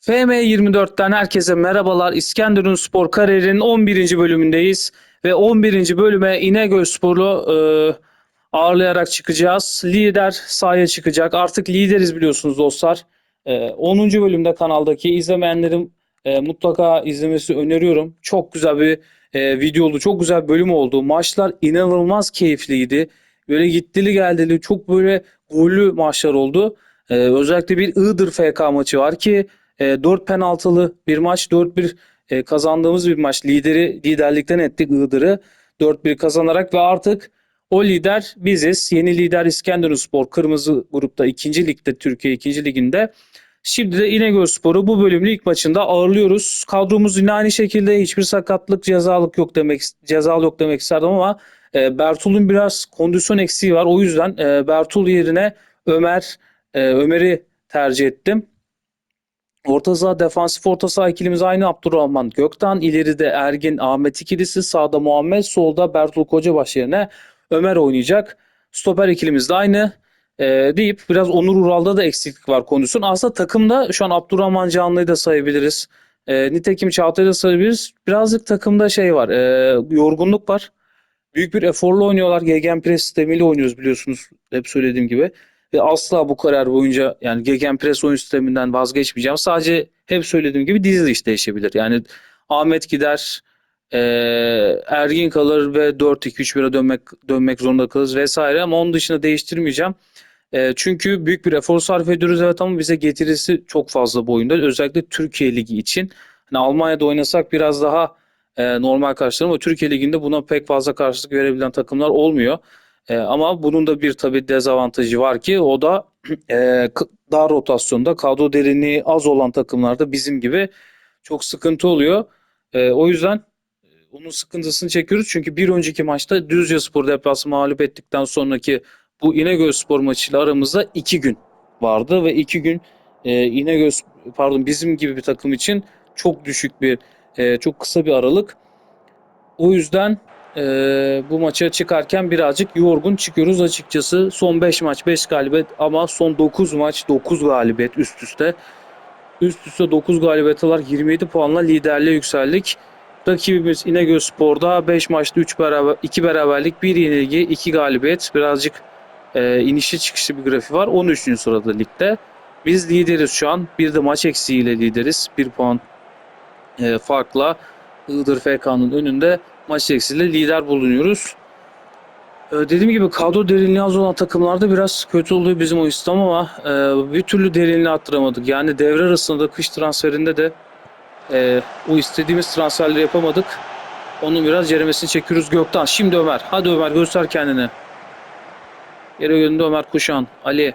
FM24'ten herkese merhabalar. İskenderun Spor kariyerinin 11. bölümündeyiz. Ve 11. bölüme İnegöl Spor'u e, ağırlayarak çıkacağız. Lider sahaya çıkacak. Artık lideriz biliyorsunuz dostlar. E, 10. bölümde kanaldaki izlemeyenlerin e, mutlaka izlemesi öneriyorum. Çok güzel bir e, video oldu. Çok güzel bir bölüm oldu. Maçlar inanılmaz keyifliydi. Böyle gittili geldili çok böyle gollü maçlar oldu. E, özellikle bir Iğdır FK maçı var ki e, 4 penaltılı bir maç 4-1 e, kazandığımız bir maç. Lideri liderlikten ettik Iğdır'ı 4-1 kazanarak ve artık o lider biziz. Yeni lider İskenderunspor Kırmızı grupta 2. ligde Türkiye 2. liginde. Şimdi de İnegölspor'u bu bölümün ilk maçında ağırlıyoruz. Kadromuz yine aynı şekilde hiçbir sakatlık, cezalık yok demek cezalı yok demek isterdim ama e, Bertul'un biraz kondisyon eksiği var. O yüzden e, Bertul yerine Ömer e, Ömer'i tercih ettim. Orta saha defansif orta saha ikilimiz aynı Abdurrahman Gökten. ileride Ergin Ahmet ikilisi. Sağda Muhammed. Solda Bertul Kocabaş yerine Ömer oynayacak. Stoper ikilimiz de aynı. Ee, deyip biraz Onur Ural'da da eksiklik var kondisyon. Aslında takımda şu an Abdurrahman Canlı'yı da sayabiliriz. Ee, nitekim Çağatay'ı da sayabiliriz. Birazcık takımda şey var. e, yorgunluk var. Büyük bir eforla oynuyorlar. Gegenpress sistemiyle oynuyoruz biliyorsunuz. Hep söylediğim gibi. Ve asla bu karar boyunca yani Gegenpress oyun sisteminden vazgeçmeyeceğim. Sadece hep söylediğim gibi diziliş değişebilir. Yani Ahmet gider, eee, Ergin kalır ve 4-2-3-1'e dönmek dönmek zorunda kalırız vesaire ama onun dışında değiştirmeyeceğim. Eee, çünkü büyük bir efor sarf ediyoruz evet ama bize getirisi çok fazla bu oyunda. Özellikle Türkiye Ligi için. Hani Almanya'da oynasak biraz daha eee, normal karşılanır ama Türkiye Ligi'nde buna pek fazla karşılık verebilen takımlar olmuyor. E, ama bunun da bir tabii dezavantajı var ki o da e, dar rotasyonda kadro derinliği az olan takımlarda bizim gibi çok sıkıntı oluyor. E, o yüzden e, onun sıkıntısını çekiyoruz. Çünkü bir önceki maçta Düzcespor deplasmanı mağlup ettikten sonraki bu İnegölspor maçıyla aramızda iki gün vardı ve iki gün e, İnegöl pardon bizim gibi bir takım için çok düşük bir e, çok kısa bir aralık. O yüzden ee, bu maça çıkarken birazcık yorgun çıkıyoruz açıkçası. Son 5 maç 5 galibiyet ama son 9 maç 9 galibiyet üst üste. Üst üste 9 galibiyet alarak 27 puanla liderliğe yükseldik. Rakibimiz İnegölspor'da 5 maçta 3 beraber 2 beraberlik, 1 yenilgi, 2 galibiyet. Birazcık e, inişli çıkışlı bir grafiği var. 13. sırada ligde. Biz lideriz şu an. Bir de maç eksiğiyle lideriz. 1 puan e, farkla Iğdır FK'nın önünde maç eksiğiyle lider bulunuyoruz. Ee, dediğim gibi kadro derinliği az olan takımlarda biraz kötü oluyor bizim o sistem ama e, bir türlü derinliği arttıramadık. Yani devre arasında kış transferinde de e, o istediğimiz transferleri yapamadık. Onun biraz ceremesini çekiyoruz Gökten. Şimdi Ömer. Hadi Ömer göster kendini. Geri döndü Ömer Kuşan. Ali.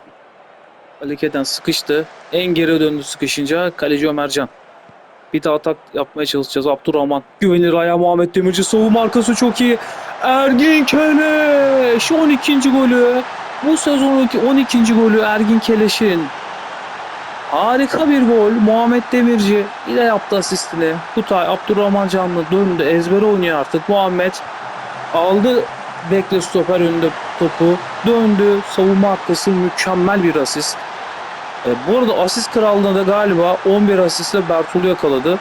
Ali Keden sıkıştı. En geri döndü sıkışınca kaleci Ömercan. Bir daha atak yapmaya çalışacağız. Abdurrahman güvenir ayağa Muhammed Demirci. Savunma arkası çok iyi. Ergin Keleş 12. golü. Bu sezonki 12. golü Ergin Keleş'in. Harika bir gol. Muhammed Demirci yine yaptı asistini. Kutay Abdurrahman Canlı döndü. Ezbere oynuyor artık. Muhammed aldı bekle stoper önünde topu. Döndü. Savunma arkası mükemmel bir asist. E, bu arada asist krallığında da galiba 11 asistle Bertol'u yakaladı.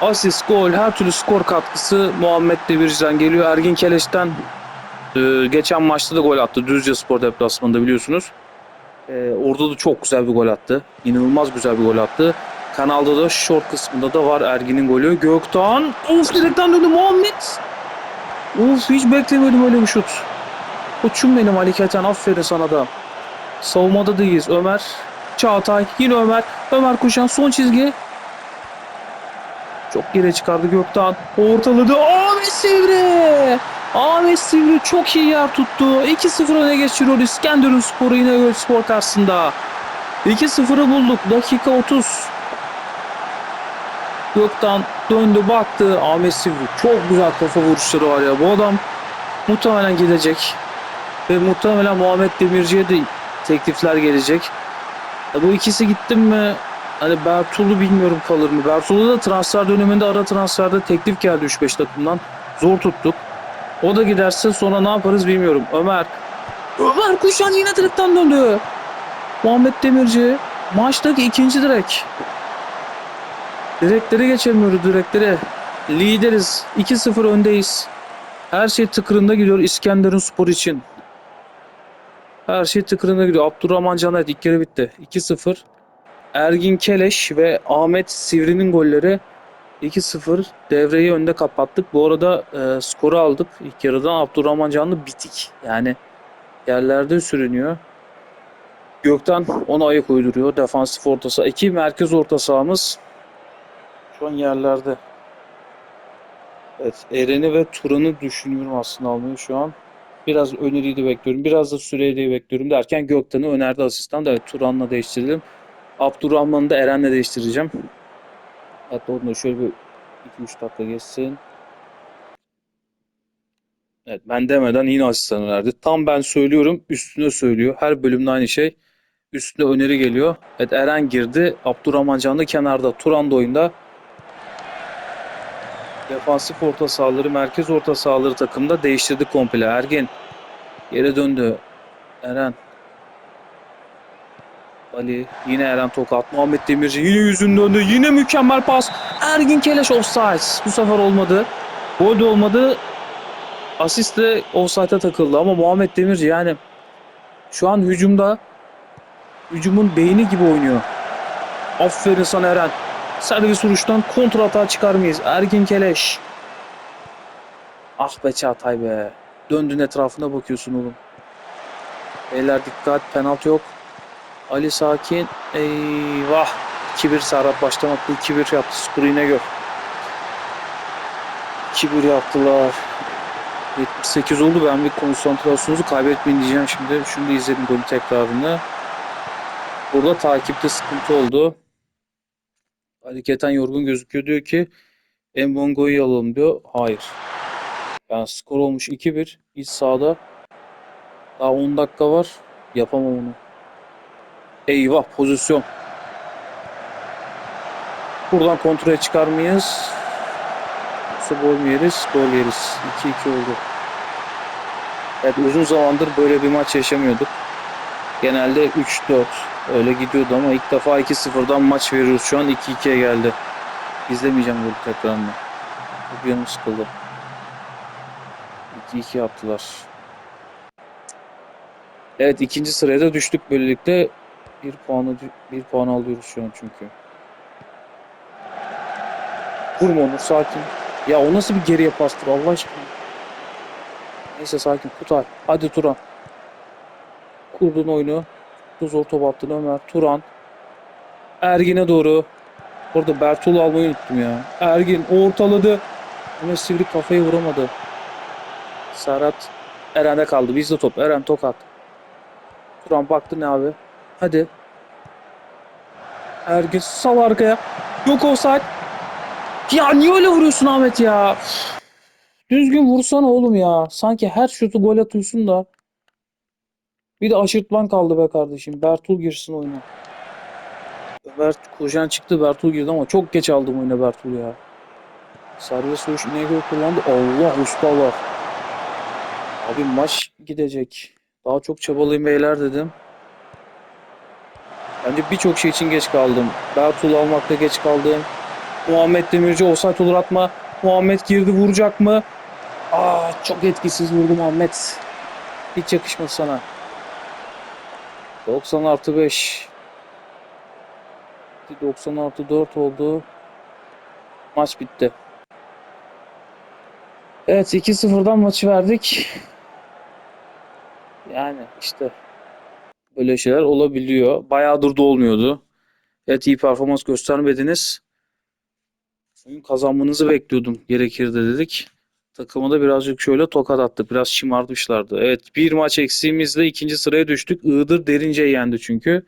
Asist, gol, her türlü skor katkısı Muhammed Demirci'den geliyor. Ergin Keleş'ten e, geçen maçta da gol attı. Düzce Spor deplasmanında biliyorsunuz. E, orada da çok güzel bir gol attı. İnanılmaz güzel bir gol attı. Kanalda da short kısmında da var Ergin'in golü. Gökten. Of direkten döndü Muhammed. Of hiç beklemedim öyle bir şut. Koçum benim Ali Keten aferin sana da. Savunmada değiliz. Ömer, Çağatay, yine Ömer. Ömer Kuşan son çizgi. Çok geri çıkardı Gökten. Ortaladı. Ahmet Sivri. Ahmet Sivri çok iyi yer tuttu. 2-0 öne geçiriyor İskenderun Sporu İnegöl Spor karşısında. 2-0'ı bulduk. Dakika 30. Gökten döndü baktı. Ahmet Sivri çok güzel kafa vuruşları var ya. Bu adam muhtemelen gidecek. Ve muhtemelen Muhammed Demirci'ye de teklifler gelecek. Ya bu ikisi gittim mi hani Bertol'u bilmiyorum kalır mı? Bertol'u da transfer döneminde ara transferde teklif geldi 3-5 takımdan. Zor tuttuk. O da giderse sonra ne yaparız bilmiyorum. Ömer. Ömer Kuşan yine direkten döndü. Muhammed Demirci. maçtaki ikinci direk. Direkleri geçemiyoruz direkleri. Lideriz. 2-0 öndeyiz. Her şey tıkırında gidiyor İskenderun Spor için. Her şey tıkırında gidiyor. Abdurrahman Canet ilk kere bitti. 2-0. Ergin Keleş ve Ahmet Sivri'nin golleri 2-0 devreyi önde kapattık. Bu arada e, skoru aldık. İlk yarıdan Abdurrahman Canlı bitik. Yani yerlerde sürünüyor. Gökten ona ayak uyduruyor. Defansif orta saha. İki merkez orta sahamız şu an yerlerde. Evet, Eren'i ve Turan'ı düşünüyorum aslında almayı şu an. Biraz öneriyi de bekliyorum. Biraz da süreyi bekliyorum derken Gökten'i önerdi asistan da evet, Turan'la değiştirdim. Abdurrahman'ı da Eren'le değiştireceğim. Evet onu da şöyle bir 2-3 dakika geçsin. Evet ben demeden yine asistan önerdi. Tam ben söylüyorum üstüne söylüyor. Her bölümde aynı şey. Üstüne öneri geliyor. Evet Eren girdi. Abdurrahman Canlı kenarda. Turan da oyunda. Defansif orta sahaları, merkez orta sahaları takımda değiştirdi komple. Ergin geri döndü. Eren. Ali yine Eren Tokat. Muhammed Demirci yine yüzünü döndü. Yine mükemmel pas. Ergin Keleş offside. Bu sefer olmadı. Gol de olmadı. Asist de offside'a takıldı ama Muhammed Demirci yani şu an hücumda hücumun beyni gibi oynuyor. Aferin sana Eren. Servis vuruştan kontra atağa çıkar mıyız? Ergin Keleş. Ah be Çağatay be. Döndün etrafına bakıyorsun oğlum. Beyler dikkat penaltı yok. Ali Sakin. Eyvah. 2-1 Serhat başlamakta 2-1 yaptı skoru yine gör. 2-1 yaptılar. 78 oldu. Ben bir konsantrasyonunuzu kaybetmeyin diyeceğim şimdi. Şimdi izledim golü tekrarını. Burada takipte sıkıntı oldu. Ali Keten yorgun gözüküyor diyor ki Mbongo'yu alalım diyor. Hayır. Yani skor olmuş 2-1. İç sahada. Daha 10 dakika var. Yapamam onu. Eyvah pozisyon. Buradan kontrole çıkar mıyız? Yoksa gol mü yeriz? Gol yeriz. 2-2 oldu. Evet uzun zamandır böyle bir maç yaşamıyorduk. Genelde 3-4 öyle gidiyordu ama ilk defa 2-0'dan maç veriyoruz. Şu an 2-2'ye geldi. İzlemeyeceğim golü tekrarını. Çok yanım sıkıldı. 2-2 yaptılar. Evet ikinci sıraya da düştük böylelikle. Bir puanı bir puan alıyoruz şu an çünkü. Vurma Onur sakin. Ya o nasıl bir geriye pastır Allah aşkına. Neyse sakin Kutay. Hadi Turan. Kurdun oyunu. Tuz orta attın Ömer. Turan. Ergin'e doğru. Orada Bertol'u almayı unuttum ya. Ergin ortaladı. Ama sivri kafayı vuramadı. Serhat Eren'de kaldı. Bizde top. Eren tokat. Turan baktı ne abi? Hadi. Ergin sal arkaya. Yok offside. Ya niye öyle vuruyorsun Ahmet ya? Düzgün vursana oğlum ya. Sanki her şutu gol atıyorsun da. Bir de aşırtman kaldı be kardeşim. Bertul girsin oyuna. Ömer Kocan çıktı Bertul girdi ama çok geç aldım oyuna Bertul ya. Serbest vuruş İnegöl kullandı. Allah usta var. Abi maç gidecek. Daha çok çabalayın beyler dedim. Bence birçok şey için geç kaldım. Bertul almakta geç kaldım. Muhammed Demirci offside olur atma. Muhammed girdi vuracak mı? Aa çok etkisiz vurdu Muhammed. Hiç yakışmadı sana. 90 artı 5. 90 artı 4 oldu. Maç bitti. Evet 2-0'dan maçı verdik. Yani işte böyle şeyler olabiliyor. Bayağıdır da olmuyordu. Evet iyi performans göstermediniz. Oyun kazanmanızı bekliyordum gerekirdi dedik. Takıma da birazcık şöyle tokat attık. Biraz şımartmışlardı. Evet bir maç eksiğimizle ikinci sıraya düştük. Iğdır derince yendi çünkü.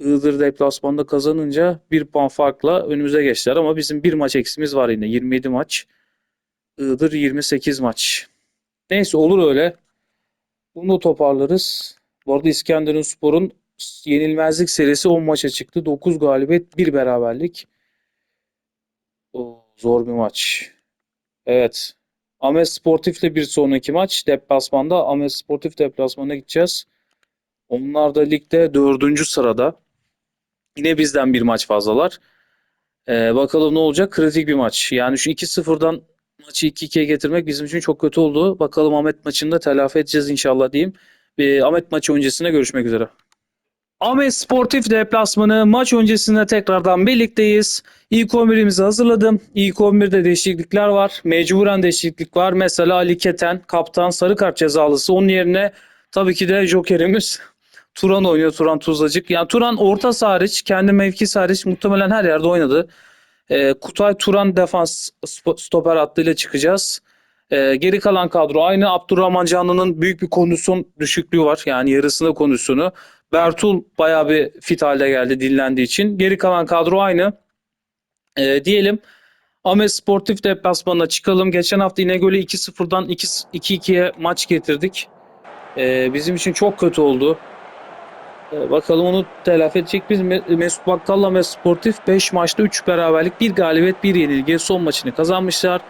Iğdır deplasmanda kazanınca bir puan farkla önümüze geçtiler. Ama bizim bir maç eksimiz var yine. 27 maç. Iğdır 28 maç. Neyse olur öyle. Bunu toparlarız. Bu arada İskenderun Spor'un yenilmezlik serisi 10 maça çıktı. 9 galibiyet, 1 beraberlik. O, zor bir maç. Evet. Ames Sportif'le bir sonraki maç deplasmanda Ames Sportif deplasmanına gideceğiz. Onlar da ligde dördüncü sırada. Yine bizden bir maç fazlalar. Ee, bakalım ne olacak? Kritik bir maç. Yani şu 2-0'dan maçı 2-2'ye getirmek bizim için çok kötü oldu. Bakalım Ahmet maçında telafi edeceğiz inşallah diyeyim. Ee, Ahmet maçı öncesinde görüşmek üzere. Ahmet Sportif deplasmanı maç öncesinde tekrardan birlikteyiz. İlk 11'imizi hazırladım. İlk 11'de değişiklikler var. Mecburen değişiklik var. Mesela Ali Keten, kaptan sarı kart cezalısı. Onun yerine tabii ki de jokerimiz Turan oynuyor. Turan Tuzlacık. Yani Turan orta hariç, kendi mevkisi hariç muhtemelen her yerde oynadı. Ee, Kutay Turan defans stoper hattıyla çıkacağız. Ee, geri kalan kadro aynı. Abdurrahman Canlı'nın büyük bir kondisyon düşüklüğü var. Yani yarısında kondisyonu. Bertul bayağı bir fit halde geldi dinlendiği için. Geri kalan kadro aynı. Ee, diyelim Ahmet Sportif deplasmanına çıkalım. Geçen hafta İnegöl'ü 2-0'dan 2-2'ye maç getirdik. Ee, bizim için çok kötü oldu. Ee, bakalım onu telafi edecek biz. Me- Mesut Bakkal'la Mesut Sportif 5 maçta 3 beraberlik, 1 galibiyet, 1 yenilgi. Son maçını kazanmışlar.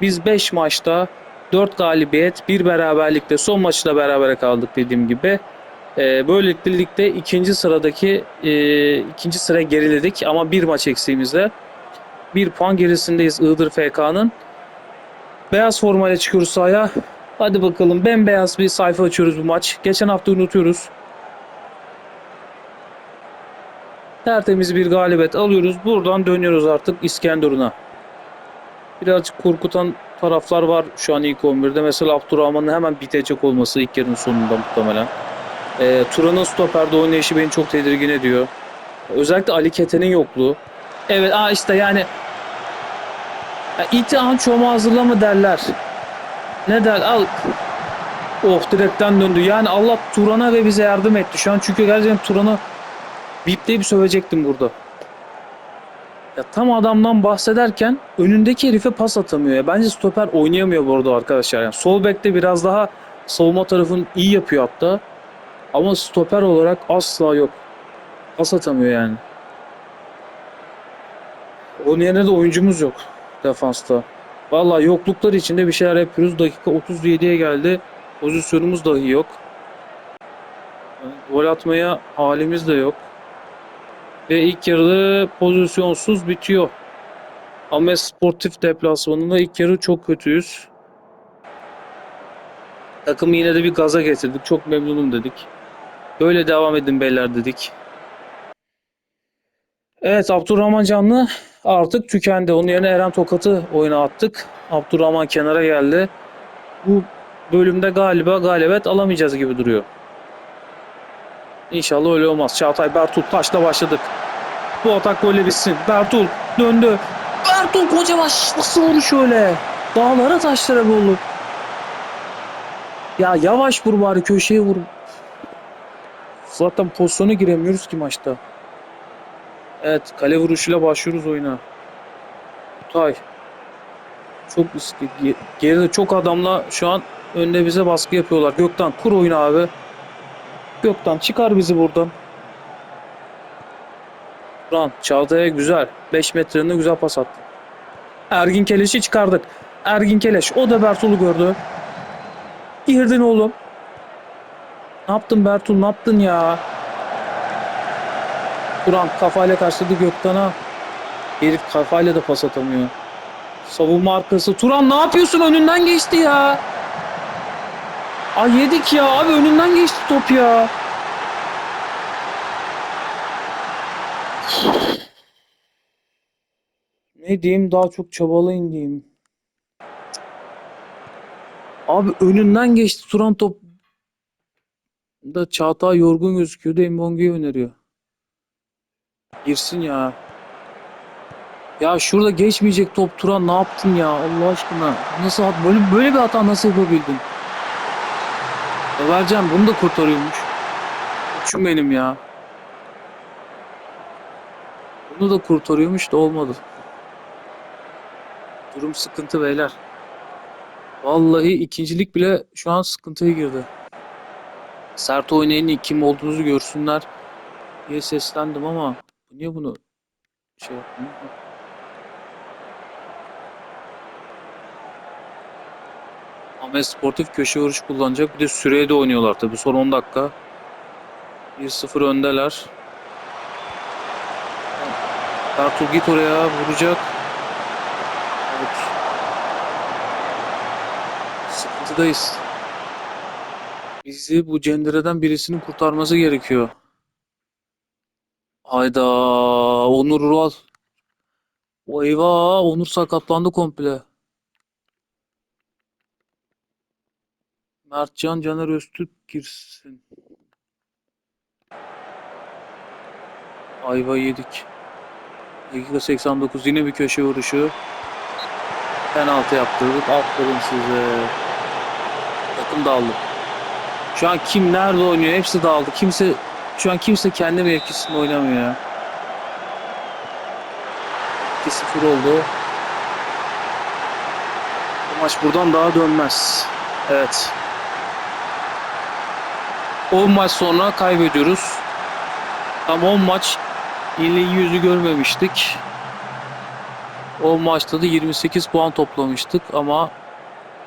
Biz 5 maçta 4 galibiyet, 1 beraberlikte son maçta berabere kaldık dediğim gibi. Ee, böylelikle ikinci sıradaki e, ikinci sıraya geriledik ama bir maç eksiğimizle. Bir puan gerisindeyiz Iğdır FK'nın. Beyaz formayla çıkıyoruz sahaya. Hadi bakalım bembeyaz bir sayfa açıyoruz bu maç. Geçen hafta unutuyoruz. Tertemiz bir galibiyet alıyoruz. Buradan dönüyoruz artık İskenderun'a. Birazcık korkutan taraflar var şu an ilk 11'de. Mesela Abdurrahman'ın hemen bitecek olması ilk yarının sonunda muhtemelen. E, Turan'ın stoperde oynayışı beni çok tedirgin ediyor. Özellikle Ali Keten'in yokluğu. Evet aa işte yani ya, İtihan çomağı hazırlama derler. Ne der? Al. Oh direkten döndü. Yani Allah Turan'a ve bize yardım etti şu an. Çünkü gerçekten Turan'a bipleyip sövecektim burada. Ya tam adamdan bahsederken önündeki herife pas atamıyor. Ya bence stoper oynayamıyor bu arada arkadaşlar. Yani sol bekte biraz daha savunma tarafını iyi yapıyor hatta. Ama stoper olarak asla yok. Pas atamıyor yani. Onun yerine de oyuncumuz yok defansta. Vallahi yoklukları içinde bir şeyler yapıyoruz. Dakika 37'ye geldi. Pozisyonumuz dahi yok. Gol atmaya halimiz de yok. Ve ilk yarıda pozisyonsuz bitiyor. Ahmet Sportif deplasmanında ilk yarı çok kötüyüz. Takımı yine de bir gaza getirdik. Çok memnunum dedik. Böyle devam edin beyler dedik. Evet Abdurrahman Canlı artık tükendi. Onun yerine Eren Tokat'ı oyuna attık. Abdurrahman kenara geldi. Bu bölümde galiba galibiyet alamayacağız gibi duruyor. İnşallah öyle olmaz. Çağatay Bertul taşla başladık. Bu atak golle bitsin. Bertul döndü. Bertul kocaman nasıl vuruş öyle? Dağlara taşlara vurdu. Ya yavaş vur bari köşeye vur. Zaten pozisyona giremiyoruz ki maçta. Evet kale vuruşuyla başlıyoruz oyuna. Kutay. Çok riskli. Ge- Geride çok adamla şu an önde bize baskı yapıyorlar. Gökten kur oyunu abi. Gökten çıkar bizi buradan. Turan Çağatay'a güzel. 5 metrenin güzel pas attı. Ergin Keleş'i çıkardık. Ergin Keleş o da Bertol'u gördü. Girdin oğlum. Ne yaptın Bertul ne yaptın ya? Turan kafayla karşıladı Gökten'a. Herif kafayla da pas atamıyor. Savunma arkası. Turan ne yapıyorsun? Önünden geçti ya. Ay yedik ya abi önünden geçti top ya. Ne diyeyim daha çok çabalayın diyeyim. Abi önünden geçti Turan top. Da Çağatay yorgun gözüküyor da Mbonge'yi öneriyor. Girsin ya. Ya şurada geçmeyecek top Turan ne yaptın ya Allah aşkına. Nasıl böyle böyle bir hata nasıl yapabildin? Ömercan bunu da kurtarıyormuş. Uçum benim ya. Bunu da kurtarıyormuş da olmadı. Durum sıkıntı beyler. Vallahi ikincilik bile şu an sıkıntıya girdi. Sert oynayın kim olduğunuzu görsünler diye seslendim ama niye bunu şey yapmıyor? Ahmet Sportif köşe vuruş kullanacak. Bir de süreye de oynuyorlar tabii. Son 10 dakika. 1-0 öndeler. Ertuğrul git oraya vuracak. Evet. Sıkıntıdayız. Bizi bu cendereden birisinin kurtarması gerekiyor. Hayda Onur Ural. O eyvah Onur sakatlandı komple. Mertcan Caner Öztürk girsin. Ayva yedik. Dakika 89 yine bir köşe vuruşu. Penaltı yaptırdık. Aferin size. Takım dağıldı. Şu an kim nerede oynuyor? Hepsi dağıldı. Kimse şu an kimse kendi mevkisinde oynamıyor ya. 2-0 oldu. Bu maç buradan daha dönmez. Evet. 10 maç sonra kaybediyoruz. Tam 10 maç iyiliğin yüzü görmemiştik. O maçta da 28 puan toplamıştık ama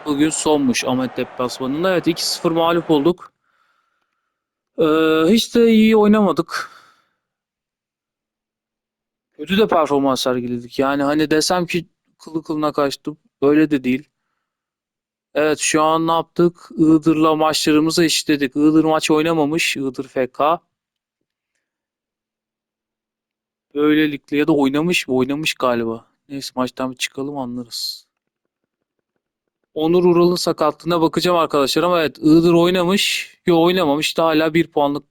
bugün sonmuş Ahmet deplasmanında. Evet 2-0 mağlup olduk. Ee, hiç de iyi oynamadık. Kötü de performans sergiledik. Yani hani desem ki kılı kılına kaçtım. Öyle de değil. Evet şu an ne yaptık? Iğdır'la maçlarımızı eşitledik. Iğdır maç oynamamış. Iğdır FK. Böylelikle ya da oynamış mı? Oynamış galiba. Neyse maçtan bir çıkalım anlarız. Onur Ural'ın sakatlığına bakacağım arkadaşlar ama evet Iğdır oynamış. Yo oynamamış da hala bir puanlık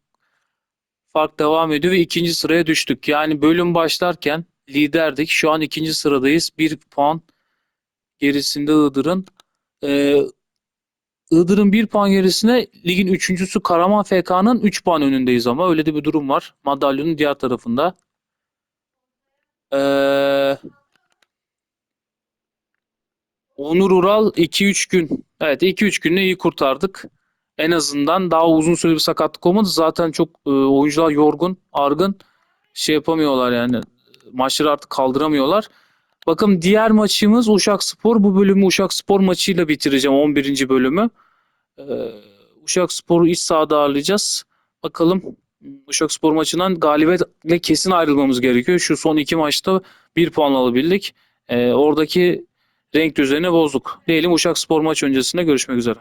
fark devam ediyor ve ikinci sıraya düştük. Yani bölüm başlarken liderdik. Şu an ikinci sıradayız. Bir puan gerisinde Iğdır'ın. Ee, Iğdır'ın bir puan gerisine ligin üçüncüsü Karaman FK'nın 3 puan önündeyiz ama öyle de bir durum var. Madalyonun diğer tarafında. Ee, Onur Ural 2-3 gün. Evet 2-3 günde iyi kurtardık. En azından daha uzun süre bir sakatlık olmadı. Zaten çok e, oyuncular yorgun, argın. Şey yapamıyorlar yani. Maçları artık kaldıramıyorlar. Bakın diğer maçımız Uşakspor. Bu bölümü Uşakspor maçıyla bitireceğim 11. bölümü. Ee, Uşakspor'u iç sahada ağırlayacağız. Bakalım Uşakspor maçından galibiyetle kesin ayrılmamız gerekiyor. Şu son iki maçta bir puan alabildik. Ee, oradaki renk düzeni bozduk. Diyelim Uşakspor maç öncesinde görüşmek üzere.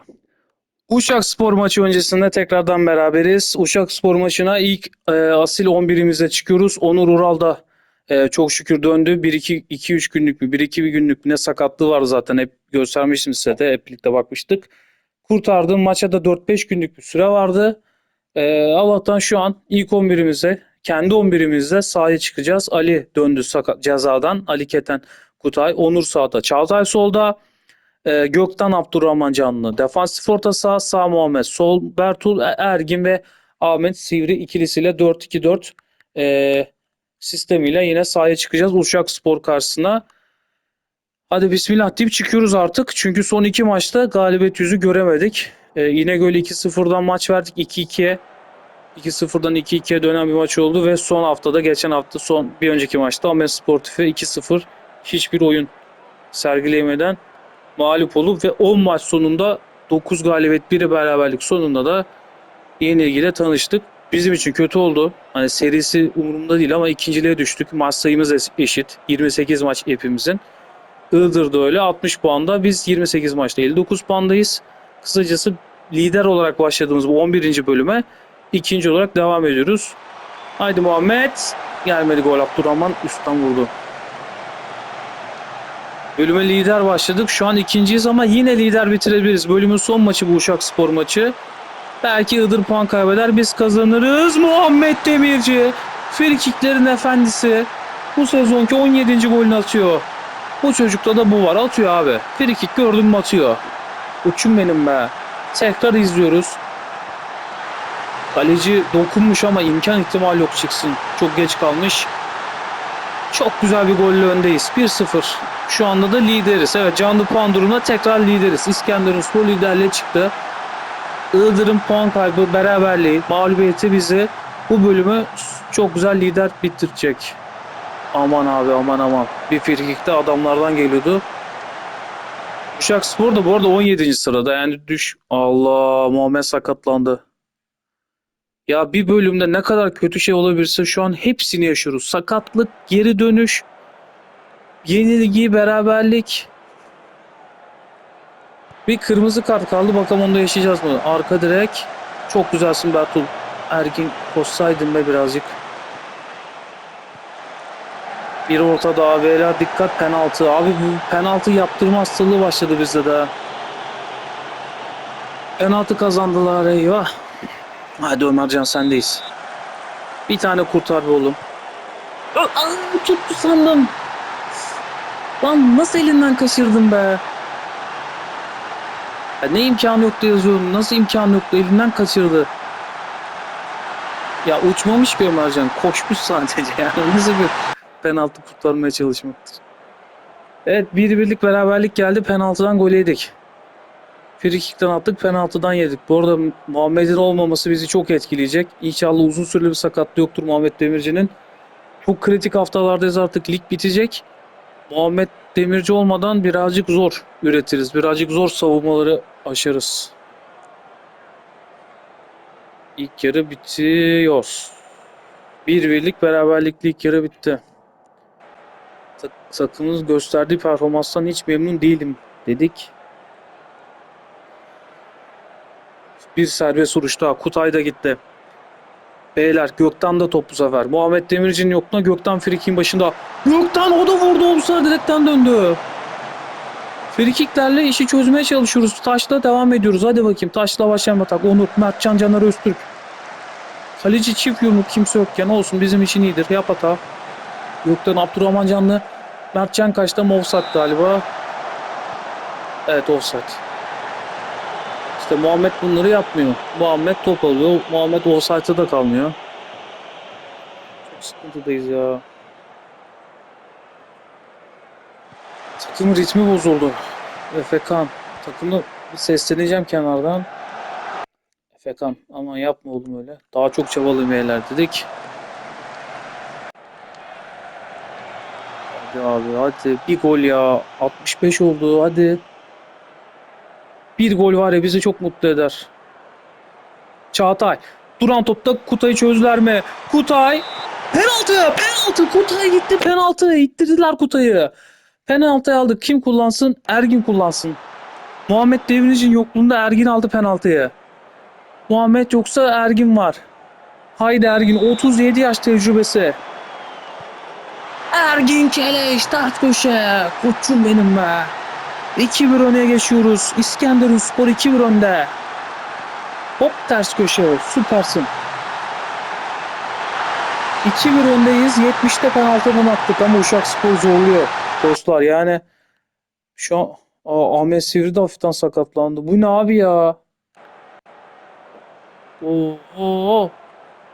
Uşakspor maçı öncesinde tekrardan beraberiz. Uşakspor maçına ilk e, asil 11'imize çıkıyoruz. Onur Ural da e, çok şükür döndü. 1-2-2-3 günlük mü 1-2 bir günlük mü ne sakatlığı var zaten hep göstermiştim size de hep birlikte bakmıştık. Kurtardığım maça da 4-5 günlük bir süre vardı. E, Allah'tan şu an ilk 11'imize kendi 11'imizde sahaya çıkacağız. Ali döndü sakat cezadan. Ali Keten Kutay. Onur sağda. Çağatay solda. E, Gökten Abdurrahman Canlı. Defansif orta saha sağ Muhammed. Sol Bertul E- Ergin ve Ahmet Sivri ikilisiyle 4-2-4 e, sistemiyle yine sahaya çıkacağız Uşak Spor karşısına. Hadi bismillah deyip çıkıyoruz artık. Çünkü son iki maçta galibiyet yüzü göremedik. E, İnegöl 2-0'dan maç verdik 2-2'ye. 2-0'dan 2-2'ye dönen bir maç oldu ve son haftada geçen hafta son bir önceki maçta Ahmet Sportif'e 2-0 hiçbir oyun sergileyemeden mağlup olup ve 10 maç sonunda 9 galibiyet 1 beraberlik sonunda da yenilgiyle tanıştık. Bizim için kötü oldu. Hani serisi umurumda değil ama ikinciliğe düştük. Maç sayımız eşit. 28 maç hepimizin. Iğdır da öyle 60 puanda. Biz 28 maçta 59 puandayız. Kısacası lider olarak başladığımız bu 11. bölüme ikinci olarak devam ediyoruz. Haydi Muhammed. Gelmedi gol Abdurrahman üstten vurdu. Bölüme lider başladık. Şu an ikinciyiz ama yine lider bitirebiliriz. Bölümün son maçı bu Uşak Spor maçı. Belki Iğdır puan kaybeder. Biz kazanırız. Muhammed Demirci. Frikiklerin efendisi. Bu sezonki 17. golünü atıyor. Bu çocukta da bu var. Atıyor abi. Frikik gördüm mü atıyor. Uçum benim be. Tekrar izliyoruz. Kaleci dokunmuş ama imkan ihtimal yok çıksın. Çok geç kalmış. Çok güzel bir golle öndeyiz. 1-0. Şu anda da lideriz. Evet canlı puan durumunda tekrar lideriz. İskenderunspor liderliğe çıktı. Iğdır'ın puan kaybı, beraberliği, mağlubiyeti bizi bu bölümü çok güzel lider bitirecek. Aman abi aman aman. Bir frikikte adamlardan geliyordu. Uşak Spor da bu arada 17. sırada yani düş. Allah Muhammed sakatlandı. Ya bir bölümde ne kadar kötü şey olabilirse şu an hepsini yaşıyoruz. Sakatlık, geri dönüş, yenilgi, beraberlik. Bir kırmızı kart kaldı. Bakalım onda yaşayacağız mı? Arka direk. Çok güzelsin Bertul. Ergin koşsaydın be birazcık. Bir orta daha beyler dikkat penaltı. Abi bu penaltı yaptırma hastalığı başladı bizde de. Penaltı kazandılar eyvah. Hadi Ömercan sendeyiz. Bir tane kurtar be oğlum. Aa, tuttu sandım. Lan nasıl elinden kaçırdın be? Ya ne imkanı yoktu yazıyorum. Nasıl imkanı yoktu? Elinden kaçırdı. Ya uçmamış ki Ömercan. Koşmuş sadece. Yani nasıl bir penaltı kurtarmaya çalışmaktır. Evet bir birlik beraberlik geldi. Penaltıdan gol yedik. Frikikten attık, penaltıdan yedik. Bu arada Muhammed'in olmaması bizi çok etkileyecek. İnşallah uzun süreli bir sakatlığı yoktur Muhammed Demirci'nin. Çok kritik haftalardayız artık lig bitecek. Muhammed Demirci olmadan birazcık zor üretiriz. Birazcık zor savunmaları aşarız. İlk yarı bitiyor. Bir birlik beraberlikli ilk yarı bitti. Tak- Takımımız gösterdiği performanstan hiç memnun değilim dedik. Bir serbest vuruş daha. Kutay da gitti. Beyler Gökten de top bu sefer. Muhammed Demirci'nin yokluğuna Gökten Frikik'in başında. Gökten o da vurdu. Omuzlar direkten döndü. Frikiklerle işi çözmeye çalışıyoruz. Taşla devam ediyoruz. Hadi bakayım. Taşla başlayan atak. Onur, Mertcan, Caner Öztürk. Kaleci çift yumruk kimse yokken olsun bizim için iyidir. Yap hata. Gökten Abdurrahman Canlı. Mertcan kaçta offside galiba. Evet offside. İşte Muhammed bunları yapmıyor. Muhammed top alıyor. Muhammed offside'da da kalmıyor. Çok sıkıntıdayız ya. Takımın ritmi bozuldu. Efekan. Takımı sesleneceğim kenardan. Efekan aman yapma oğlum öyle. Daha çok çabalayın beyler dedik. Hadi abi hadi bir gol ya. 65 oldu hadi. Bir gol var ya bizi çok mutlu eder. Çağatay. Duran topta Kutay'ı çözdüler mi? Kutay. Penaltı. Penaltı. Kutay gitti penaltı. İttirdiler Kutay'ı. Penaltı aldı. Kim kullansın? Ergin kullansın. Muhammed Demirci'nin yokluğunda Ergin aldı penaltıyı. Muhammed yoksa Ergin var. Haydi Ergin 37 yaş tecrübesi. Ergin Keleş ters köşe. Koçum benim be. 2-1 öne geçiyoruz. İskenderun Spor 2-1 önde. Hop ters köşe. Süpersin. 2-1 öndeyiz. 70'te penaltıdan attık ama Uşak Spor zorluyor. Dostlar yani şu an Aa, Ahmet Sivri de hafiften sakatlandı. Bu ne abi ya? Oo.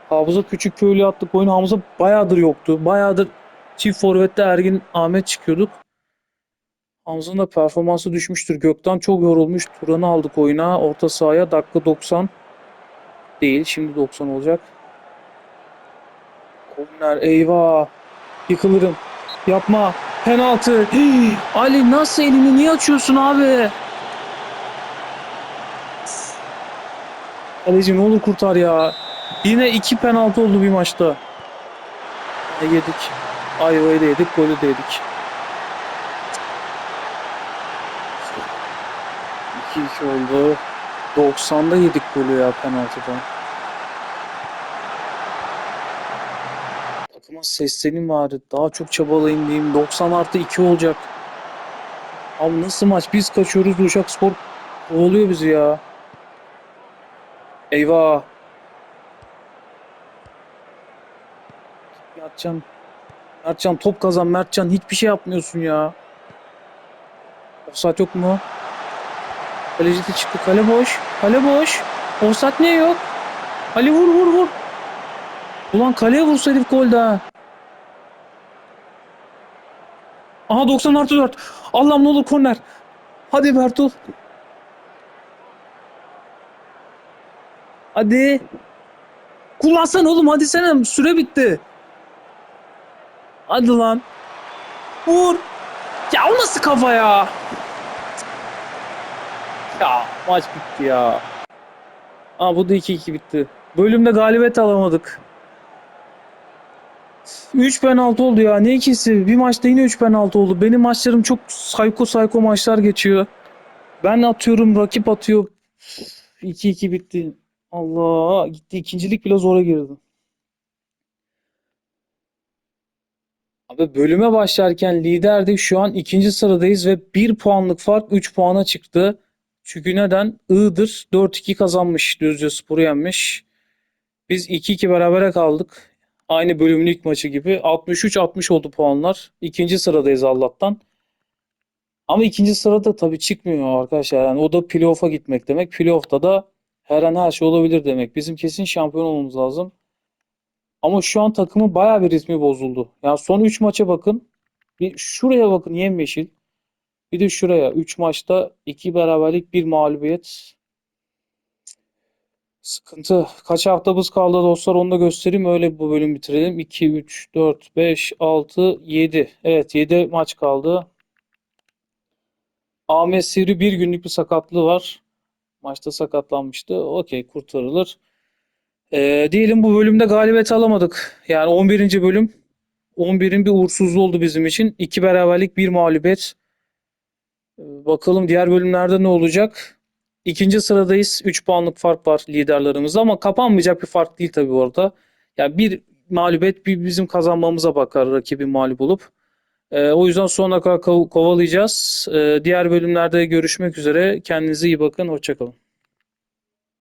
Hafıza küçük köylü attık oyun. Hamza bayağıdır yoktu. Bayağıdır çift forvette Ergin Ahmet çıkıyorduk. Hamza'nın da performansı düşmüştür. Gökten çok yorulmuş. Turan'ı aldık oyuna. Orta sahaya dakika 90 değil. Şimdi 90 olacak. Korner eyvah. Yıkılırım. Yapma. Penaltı. Hii, Ali nasıl elini niye açıyorsun abi? Kaleci ne olur kurtar ya. Yine iki penaltı oldu bir maçta. Yedik? Ayvayı da yedik, golü de yedik. 2-2 oldu. 90'da yedik golü ya penaltıdan. Takıma seslenin bari. Daha çok çabalayın diyeyim. 90 artı 2 olacak. Abi nasıl maç? Biz kaçıyoruz. Uşak Spor kovalıyor bizi ya. Eyvah. Mertcan. Mertcan top kazan. Mertcan hiçbir şey yapmıyorsun ya. Offside yok mu? Kaleci de çıktı. Kale boş. Kale boş. Offside niye yok? Ali vur vur vur. Ulan kaleye vursaydık gol daha. Aha 90 artı 4. Allah'ım ne olur korner. Hadi Bertul. Hadi. Kullansan oğlum hadi sen süre bitti. Hadi lan. Vur. Ya o nasıl kafa ya? Ya maç bitti ya. Aa bu da 2-2 bitti. bölümde galibiyet alamadık. 3 penaltı oldu ya. Ne ikisi? Bir maçta yine 3 penaltı oldu. Benim maçlarım çok sayko sayko maçlar geçiyor. Ben atıyorum, rakip atıyor. 2-2 bitti. Allah gitti. İkincilik bile zora girdi. Abi bölüme başlarken liderdik. Şu an ikinci sıradayız ve 1 puanlık fark 3 puana çıktı. Çünkü neden? Iğdır 4-2 kazanmış. Düzce Spor'u yenmiş. Biz 2-2 berabere kaldık. Aynı bölümün ilk maçı gibi. 63-60 oldu puanlar. İkinci sıradayız Allah'tan. Ama ikinci sırada tabii çıkmıyor arkadaşlar. Yani o da playoff'a gitmek demek. Playoff'ta da her an her şey olabilir demek. Bizim kesin şampiyon olmamız lazım. Ama şu an takımın bayağı bir ritmi bozuldu. Yani son 3 maça bakın. Bir şuraya bakın yemyeşil. Bir de şuraya. 3 maçta 2 beraberlik 1 mağlubiyet. Sıkıntı. Kaç haftamız kaldı dostlar onu da göstereyim. Öyle bu bölüm bitirelim. 2, 3, 4, 5, 6, 7. Evet 7 maç kaldı. Ahmet Sivri bir günlük bir sakatlığı var. Maçta sakatlanmıştı. Okey kurtarılır. Ee, diyelim bu bölümde galibiyet alamadık. Yani 11. bölüm 11'in bir uğursuzluğu oldu bizim için. 2 beraberlik bir mağlubiyet. Bakalım diğer bölümlerde ne olacak? İkinci sıradayız. 3 puanlık fark var liderlerimizde ama kapanmayacak bir fark değil tabii orada. Yani bir mağlubiyet bir bizim kazanmamıza bakar rakibin mağlup olup. Ee, o yüzden sonuna kadar kov- kovalayacağız. Ee, diğer bölümlerde görüşmek üzere. Kendinize iyi bakın. Hoşçakalın.